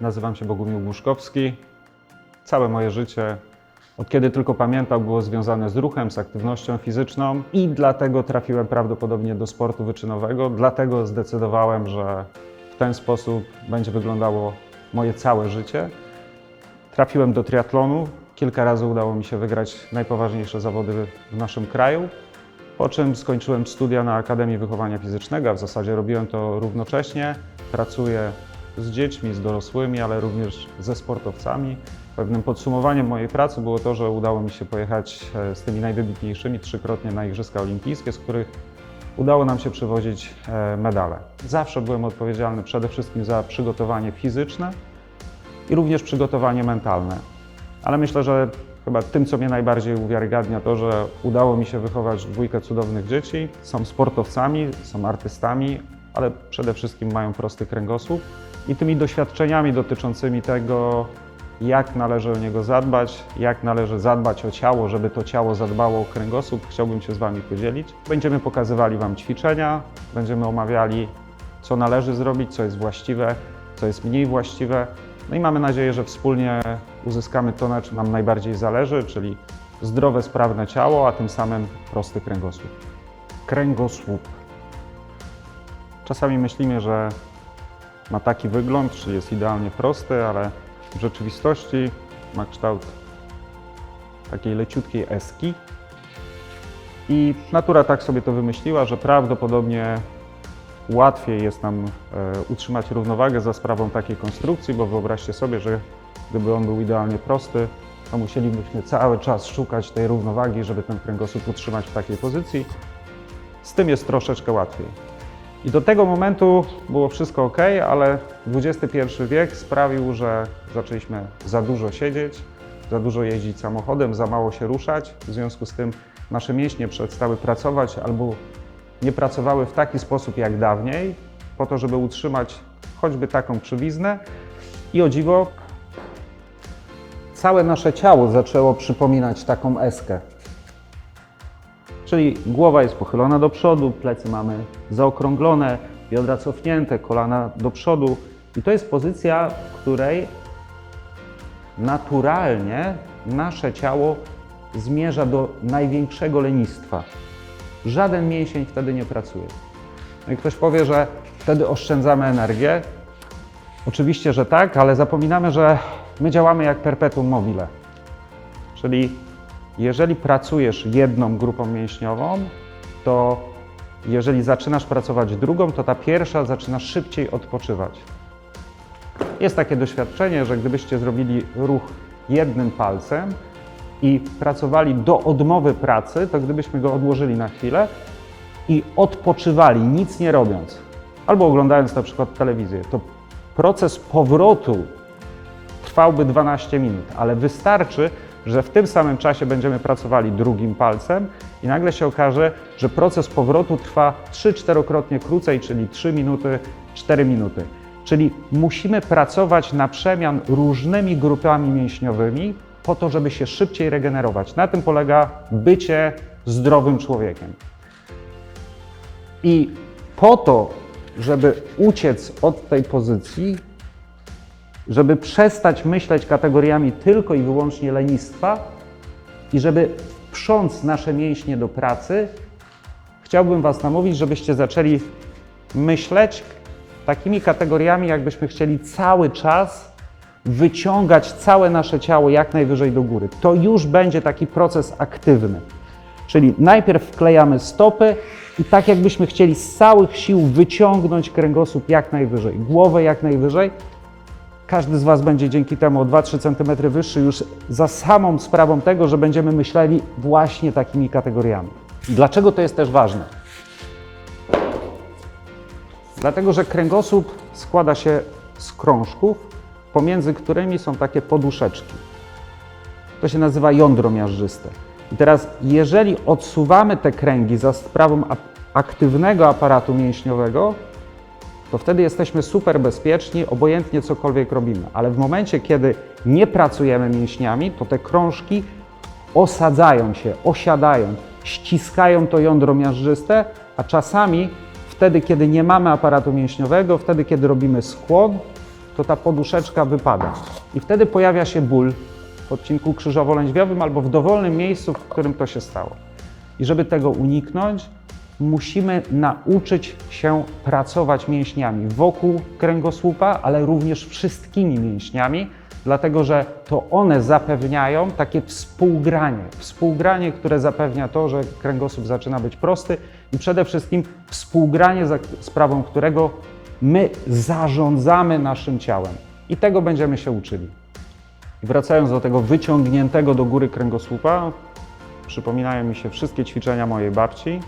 Nazywam się Bogumił Głuszkowski. Całe moje życie, od kiedy tylko pamiętam, było związane z ruchem, z aktywnością fizyczną i dlatego trafiłem prawdopodobnie do sportu wyczynowego. Dlatego zdecydowałem, że w ten sposób będzie wyglądało moje całe życie. Trafiłem do triatlonu. Kilka razy udało mi się wygrać najpoważniejsze zawody w naszym kraju. Po czym skończyłem studia na Akademii Wychowania Fizycznego, w zasadzie robiłem to równocześnie. Pracuję z dziećmi, z dorosłymi, ale również ze sportowcami. Pewnym podsumowaniem mojej pracy było to, że udało mi się pojechać e, z tymi najwybitniejszymi trzykrotnie na Igrzyska Olimpijskie, z których udało nam się przywozić e, medale. Zawsze byłem odpowiedzialny przede wszystkim za przygotowanie fizyczne i również przygotowanie mentalne. Ale myślę, że chyba tym, co mnie najbardziej uwiarygadnia, to, że udało mi się wychować dwójkę cudownych dzieci. Są sportowcami, są artystami, ale przede wszystkim mają prosty kręgosłup. I tymi doświadczeniami dotyczącymi tego, jak należy o niego zadbać, jak należy zadbać o ciało, żeby to ciało zadbało o kręgosłup, chciałbym się z Wami podzielić. Będziemy pokazywali Wam ćwiczenia, będziemy omawiali, co należy zrobić, co jest właściwe, co jest mniej właściwe. No i mamy nadzieję, że wspólnie uzyskamy to, na czym nam najbardziej zależy, czyli zdrowe, sprawne ciało, a tym samym prosty kręgosłup. Kręgosłup. Czasami myślimy, że ma taki wygląd, czyli jest idealnie prosty, ale w rzeczywistości ma kształt takiej leciutkiej eski. I natura tak sobie to wymyśliła, że prawdopodobnie łatwiej jest nam e, utrzymać równowagę za sprawą takiej konstrukcji, bo wyobraźcie sobie, że gdyby on był idealnie prosty, to musielibyśmy cały czas szukać tej równowagi, żeby ten kręgosłup utrzymać w takiej pozycji. Z tym jest troszeczkę łatwiej. I do tego momentu było wszystko ok, ale XXI wiek sprawił, że zaczęliśmy za dużo siedzieć, za dużo jeździć samochodem, za mało się ruszać. W związku z tym nasze mięśnie przestały pracować albo nie pracowały w taki sposób jak dawniej, po to, żeby utrzymać choćby taką krzywiznę. I o dziwo, całe nasze ciało zaczęło przypominać taką eskę. Czyli głowa jest pochylona do przodu, plecy mamy zaokrąglone, biodra cofnięte, kolana do przodu. I to jest pozycja, w której naturalnie nasze ciało zmierza do największego lenistwa. Żaden mięsień wtedy nie pracuje. No i ktoś powie, że wtedy oszczędzamy energię. Oczywiście, że tak, ale zapominamy, że my działamy jak perpetuum mobile. Czyli jeżeli pracujesz jedną grupą mięśniową, to jeżeli zaczynasz pracować drugą, to ta pierwsza zaczyna szybciej odpoczywać. Jest takie doświadczenie, że gdybyście zrobili ruch jednym palcem i pracowali do odmowy pracy, to gdybyśmy go odłożyli na chwilę i odpoczywali, nic nie robiąc, albo oglądając na przykład telewizję, to proces powrotu trwałby 12 minut, ale wystarczy, że w tym samym czasie będziemy pracowali drugim palcem i nagle się okaże, że proces powrotu trwa 3-4krotnie krócej, czyli 3 minuty, 4 minuty. Czyli musimy pracować na przemian różnymi grupami mięśniowymi po to, żeby się szybciej regenerować. Na tym polega bycie zdrowym człowiekiem. I po to, żeby uciec od tej pozycji, żeby przestać myśleć kategoriami tylko i wyłącznie lenistwa i żeby wprząc nasze mięśnie do pracy, chciałbym Was namówić, żebyście zaczęli myśleć takimi kategoriami, jakbyśmy chcieli cały czas wyciągać całe nasze ciało jak najwyżej do góry. To już będzie taki proces aktywny. Czyli najpierw wklejamy stopy i tak jakbyśmy chcieli z całych sił wyciągnąć kręgosłup jak najwyżej, głowę jak najwyżej, każdy z Was będzie dzięki temu o 2-3 cm wyższy już za samą sprawą tego, że będziemy myśleli właśnie takimi kategoriami. Dlaczego to jest też ważne? Dlatego, że kręgosłup składa się z krążków, pomiędzy którymi są takie poduszeczki. To się nazywa jądro miażdżyste. I teraz, jeżeli odsuwamy te kręgi za sprawą aktywnego aparatu mięśniowego, to wtedy jesteśmy super bezpieczni, obojętnie cokolwiek robimy. Ale w momencie, kiedy nie pracujemy mięśniami, to te krążki osadzają się, osiadają, ściskają to jądro miażdżyste, a czasami wtedy, kiedy nie mamy aparatu mięśniowego, wtedy, kiedy robimy skłon, to ta poduszeczka wypada. I wtedy pojawia się ból w odcinku krzyżowo-lędźwiowym albo w dowolnym miejscu, w którym to się stało. I żeby tego uniknąć, musimy nauczyć się pracować mięśniami wokół kręgosłupa, ale również wszystkimi mięśniami, dlatego że to one zapewniają takie współgranie. Współgranie, które zapewnia to, że kręgosłup zaczyna być prosty i przede wszystkim współgranie, za sprawą którego my zarządzamy naszym ciałem. I tego będziemy się uczyli. Wracając do tego wyciągniętego do góry kręgosłupa, przypominają mi się wszystkie ćwiczenia mojej babci,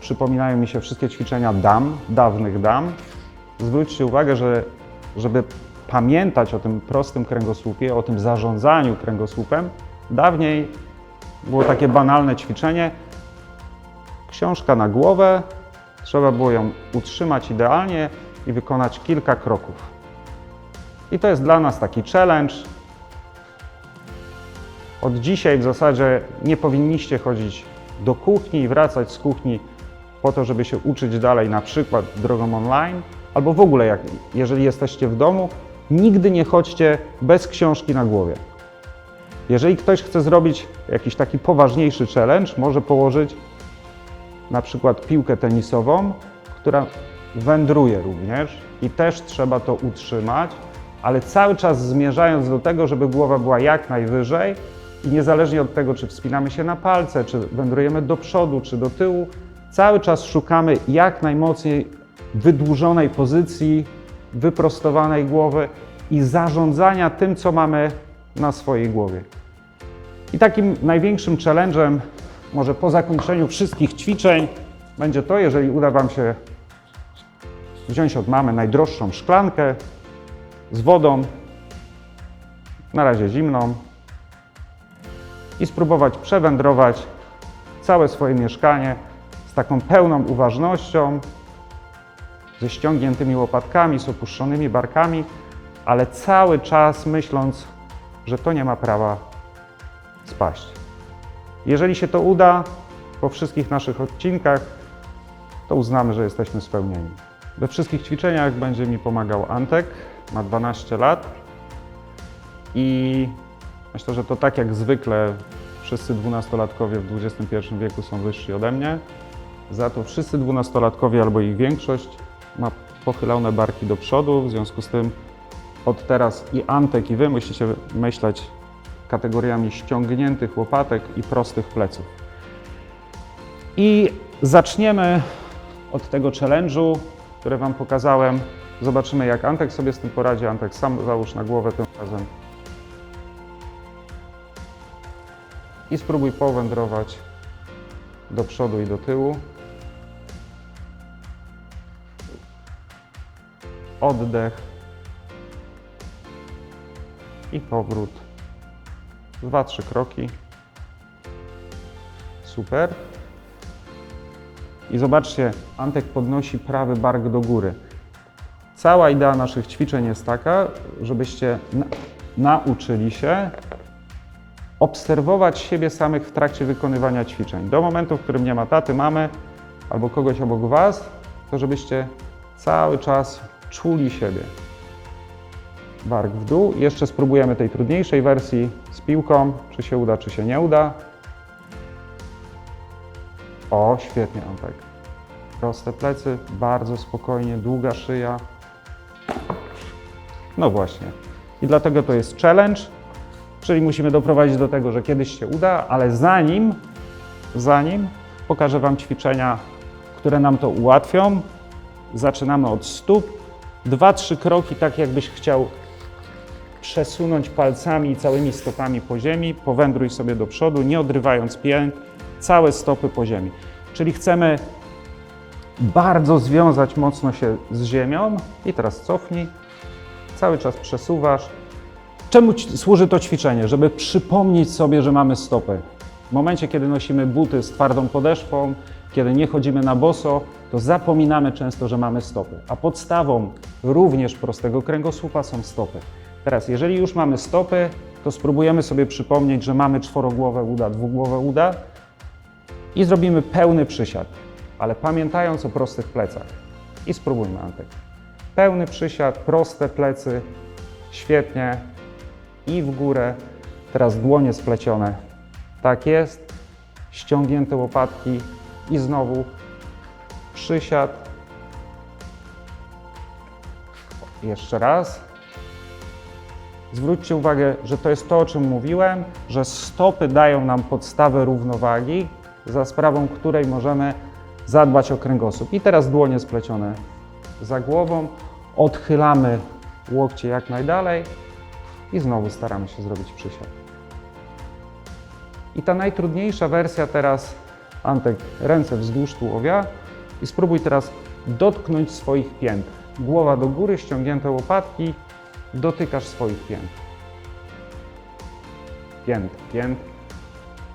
przypominają mi się wszystkie ćwiczenia dam, dawnych dam. Zwróćcie uwagę, że żeby pamiętać o tym prostym kręgosłupie, o tym zarządzaniu kręgosłupem, dawniej było takie banalne ćwiczenie. Książka na głowę, trzeba było ją utrzymać idealnie i wykonać kilka kroków. I to jest dla nas taki challenge. Od dzisiaj w zasadzie nie powinniście chodzić do kuchni i wracać z kuchni po to, żeby się uczyć dalej, na przykład drogą online, albo w ogóle, jak, jeżeli jesteście w domu, nigdy nie chodźcie bez książki na głowie. Jeżeli ktoś chce zrobić jakiś taki poważniejszy challenge, może położyć na przykład piłkę tenisową, która wędruje również i też trzeba to utrzymać, ale cały czas zmierzając do tego, żeby głowa była jak najwyżej i niezależnie od tego, czy wspinamy się na palce, czy wędrujemy do przodu, czy do tyłu, cały czas szukamy jak najmocniej wydłużonej pozycji, wyprostowanej głowy i zarządzania tym, co mamy na swojej głowie. I takim największym challenge'em, może po zakończeniu wszystkich ćwiczeń, będzie to, jeżeli uda Wam się wziąć od mamy najdroższą szklankę z wodą, na razie zimną, i spróbować przewędrować całe swoje mieszkanie z taką pełną uważnością, ze ściągniętymi łopatkami, z opuszczonymi barkami, ale cały czas myśląc, że to nie ma prawa spaść. Jeżeli się to uda po wszystkich naszych odcinkach, to uznamy, że jesteśmy spełnieni. We wszystkich ćwiczeniach będzie mi pomagał Antek, ma 12 lat i myślę, że to tak jak zwykle wszyscy dwunastolatkowie w XXI wieku są wyżsi ode mnie. Za to wszyscy dwunastolatkowie albo ich większość ma pochylone barki do przodu, w związku z tym od teraz i Antek i Wy musicie myśleć kategoriami ściągniętych łopatek i prostych pleców. I zaczniemy od tego challenge'u, który Wam pokazałem. Zobaczymy, jak Antek sobie z tym poradzi. Antek, sam załóż na głowę tym razem. I spróbuj powędrować do przodu i do tyłu. Oddech i powrót. Dwa, trzy kroki. Super. I zobaczcie, Antek podnosi prawy bark do góry. Cała idea naszych ćwiczeń jest taka, żebyście na nauczyli się obserwować siebie samych w trakcie wykonywania ćwiczeń. Do momentu, w którym nie ma taty, mamy albo kogoś obok Was, to żebyście cały czas czuli siebie. Bark w dół. Jeszcze spróbujemy tej trudniejszej wersji z piłką, czy się uda, czy się nie uda. O, świetnie, Antek. Proste plecy, bardzo spokojnie, długa szyja. No właśnie. I dlatego to jest challenge, czyli musimy doprowadzić do tego, że kiedyś się uda, ale zanim, zanim pokażę Wam ćwiczenia, które nam to ułatwią, zaczynamy od stóp. Dwa, trzy kroki, tak jakbyś chciał przesunąć palcami i całymi stopami po ziemi, powędruj sobie do przodu, nie odrywając pięt, całe stopy po ziemi. Czyli chcemy bardzo związać mocno się z ziemią i teraz cofnij, cały czas przesuwasz. Czemu służy to ćwiczenie? Żeby przypomnieć sobie, że mamy stopy. W momencie, kiedy nosimy buty z twardą podeszwą, kiedy nie chodzimy na boso, to zapominamy często, że mamy stopy. A podstawą również prostego kręgosłupa są stopy. Teraz, jeżeli już mamy stopy, to spróbujemy sobie przypomnieć, że mamy czworogłowe uda, dwugłowe uda i zrobimy pełny przysiad, ale pamiętając o prostych plecach. I spróbujmy, Antek. Pełny przysiad, proste plecy, świetnie. I w górę. Teraz dłonie splecione. Tak jest. Ściągnięte łopatki i znowu przysiad. Jeszcze raz. Zwróćcie uwagę, że to jest to, o czym mówiłem, że stopy dają nam podstawę równowagi, za sprawą której możemy zadbać o kręgosłup. I teraz dłonie splecione za głową, odchylamy łokcie jak najdalej i znowu staramy się zrobić przysiad. I ta najtrudniejsza wersja teraz, Antek, ręce wzdłuż tułowia i spróbuj teraz dotknąć swoich pięt. Głowa do góry, ściągnięte łopatki, dotykasz swoich pięt. Pięt, pięt,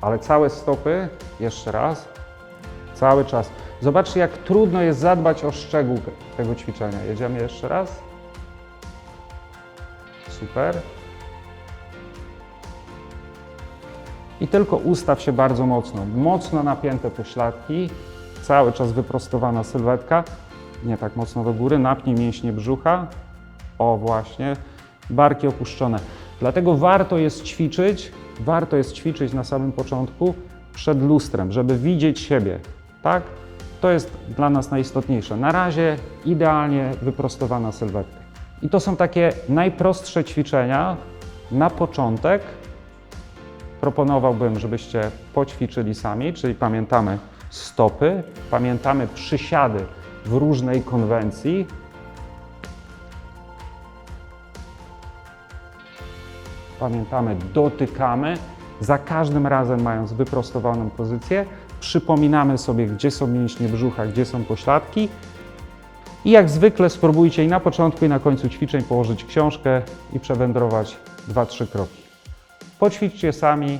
ale całe stopy, jeszcze raz, cały czas. Zobaczcie, jak trudno jest zadbać o szczegół tego ćwiczenia. Jedziemy jeszcze raz. Super. I tylko ustaw się bardzo mocno. Mocno napięte pośladki, cały czas wyprostowana sylwetka. Nie tak mocno do góry. Napnij mięśnie brzucha. O, właśnie. Barki opuszczone. Dlatego warto jest ćwiczyć, warto jest ćwiczyć na samym początku przed lustrem, żeby widzieć siebie. Tak? To jest dla nas najistotniejsze. Na razie idealnie wyprostowana sylwetka. I to są takie najprostsze ćwiczenia na początek. Proponowałbym, żebyście poćwiczyli sami, czyli pamiętamy stopy, pamiętamy przysiady w różnej konwencji. Pamiętamy, dotykamy, za każdym razem mając wyprostowaną pozycję, przypominamy sobie, gdzie są mięśnie brzucha, gdzie są pośladki. I jak zwykle spróbujcie i na początku, i na końcu ćwiczeń położyć książkę i przewędrować 2-3 kroki. Poćwiczcie sami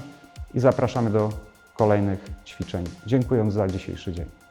i zapraszamy do kolejnych ćwiczeń. Dziękuję za dzisiejszy dzień.